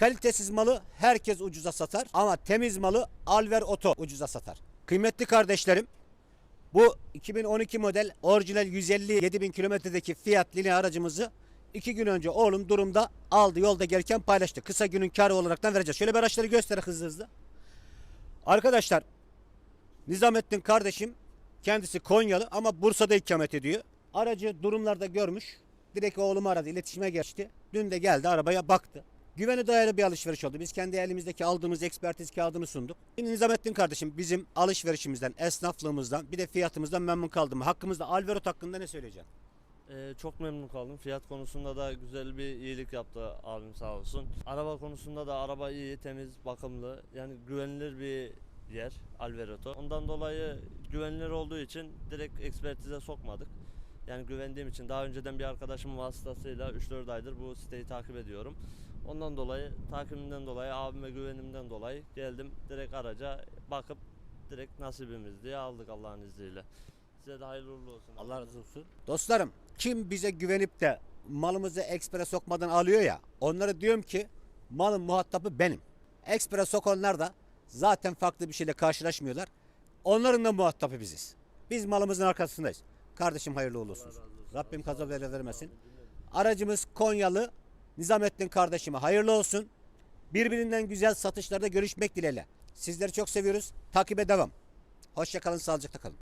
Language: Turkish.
Kalitesiz malı herkes ucuza satar ama temiz malı Alver Oto ucuza satar. Kıymetli kardeşlerim bu 2012 model orijinal 157 bin kilometredeki Fiat Linea aracımızı iki gün önce oğlum durumda aldı yolda gelirken paylaştı. Kısa günün karı olaraktan vereceğiz. Şöyle bir araçları göster hızlı hızlı. Arkadaşlar Nizamettin kardeşim kendisi Konyalı ama Bursa'da ikamet ediyor. Aracı durumlarda görmüş. Direkt oğlumu aradı, iletişime geçti. Dün de geldi arabaya baktı. Güvene dayalı bir alışveriş oldu. Biz kendi elimizdeki aldığımız ekspertiz kağıdını sunduk. Şimdi Nizamettin kardeşim bizim alışverişimizden, esnaflığımızdan bir de fiyatımızdan memnun kaldı mı? Hakkımızda Alverot hakkında ne söyleyeceksin? Ee, çok memnun kaldım. Fiyat konusunda da güzel bir iyilik yaptı abim sağ olsun. Araba konusunda da araba iyi, temiz, bakımlı. Yani güvenilir bir yer Alveroto. Ondan dolayı güvenilir olduğu için direkt ekspertize sokmadık. Yani güvendiğim için daha önceden bir arkadaşımın vasıtasıyla 3-4 aydır bu siteyi takip ediyorum. Ondan dolayı takibimden dolayı abime güvenimden dolayı geldim direkt araca bakıp direkt nasibimiz diye aldık Allah'ın izniyle. Size de hayırlı uğurlu olsun. Allah razı olsun. Dostlarım kim bize güvenip de malımızı ekspere sokmadan alıyor ya onlara diyorum ki malın muhatabı benim. Ekspere sokanlar da zaten farklı bir şeyle karşılaşmıyorlar. Onların da muhatabı biziz. Biz malımızın arkasındayız. Kardeşim hayırlı olsun. Rabbim kaza bela vermesin. Aracımız Konyalı Nizamettin kardeşime hayırlı olsun. Birbirinden güzel satışlarda görüşmek dileğiyle. Sizleri çok seviyoruz. Takibe devam. Hoşçakalın, sağlıcakla kalın.